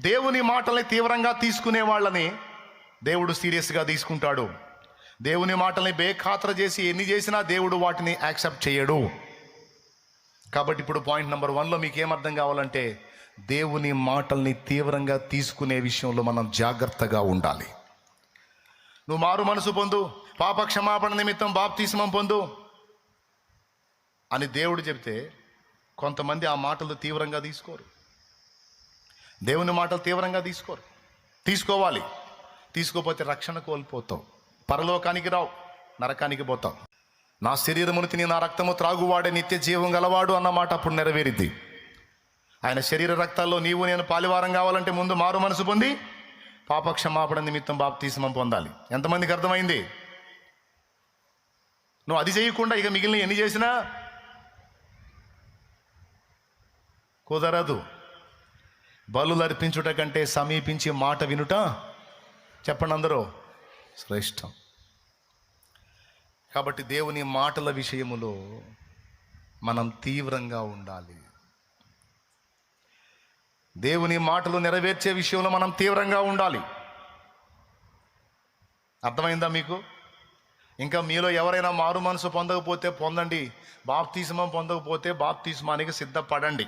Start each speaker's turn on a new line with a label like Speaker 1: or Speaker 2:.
Speaker 1: దేవుని మాటల్ని తీవ్రంగా తీసుకునే వాళ్ళని దేవుడు సీరియస్గా తీసుకుంటాడు. దేవుని మాటల్ని బేఖాతర చేసి ఎన్ని చేసినా దేవుడు వాటిని యాక్సెప్ట్ చేయడు. కాబట్టి ఇప్పుడు పాయింట్ నెంబర్ వన్లో మీకు ఏం అర్థం కావాలంటే దేవుని మాటల్ని తీవ్రంగా తీసుకునే విషయంలో మనం జాగ్రత్తగా ఉండాలి. నువ్వు మారు మనసు పొందు పాప క్షమాపణ నిమిత్తం బాప్తీసమం పొందు అని దేవుడు చెప్తే కొంతమంది ఆ మాటలు తీవ్రంగా తీసుకోరు. దేవుని మాటలు తీవ్రంగా తీసుకోరు. తీసుకోవాలి. తీసుకోపోతే రక్షణ కోల్పోతావు. పరలోకానికి రావు. నరకానికి పోతావు. నా శరీరమును తిని నా రక్తము త్రాగువాడే నిత్య జీవం గలవాడు అన్న మాట అప్పుడు నెరవేరిద్ది. ఆయన శరీర రక్తాల్లో నీవు నేను పాలివారం కావాలంటే ముందు మారు మనసు పొంది పాపక్షమాపణ నిమిత్తం బాప్తీస్మం పొందాలి. ఎంతమందికి అర్థమైంది? నువ్వు అది చేయకుండా ఇక మిగిలిన ఎన్ని చేసినా కుదరదు. బలు అర్పించుట కంటే సమీపించి మాట వినుట? చెప్పండి అందరూ. శ్రేష్టం. కాబట్టి దేవుని మాటల విషయములో మనం తీవ్రంగా ఉండాలి. దేవుని మాటలు నెరవేర్చే విషయంలో మనం తీవ్రంగా ఉండాలి. అర్థమైందా మీకు? ఇంకా మీలో ఎవరైనా మారు మనసు పొందకపోతే పొందండి. బాప్తీసమం పొందకపోతే బాప్తీసమానికి సిద్ధపడండి.